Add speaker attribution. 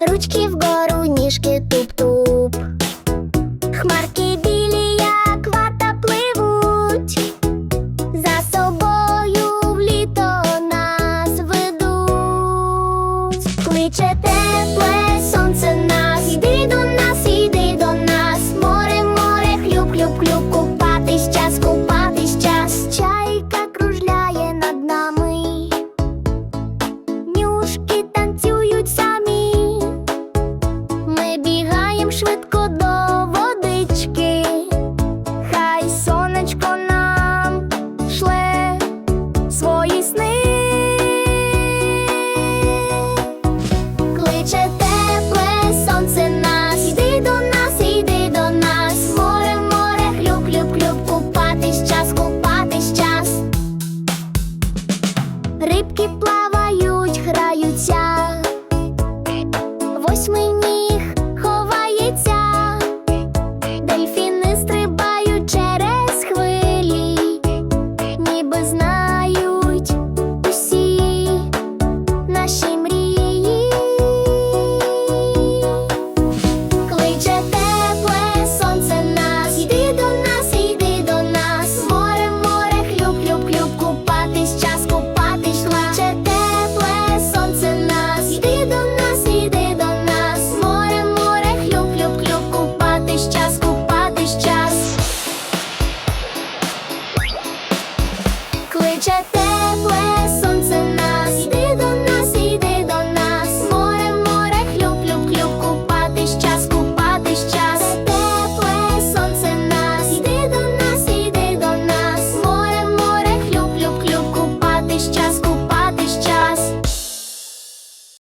Speaker 1: ручки в голову. Рибки плавають, граються. Восьмині Кличе тепле сонце нас, іди до нас, іди до нас, море, море, хлюб, хлюб, хлюб, купатись час, купатись час, тепле сонце нас, іди до нас, іди до нас, море, море, хлюб, хлюб, хлюб, купатись час.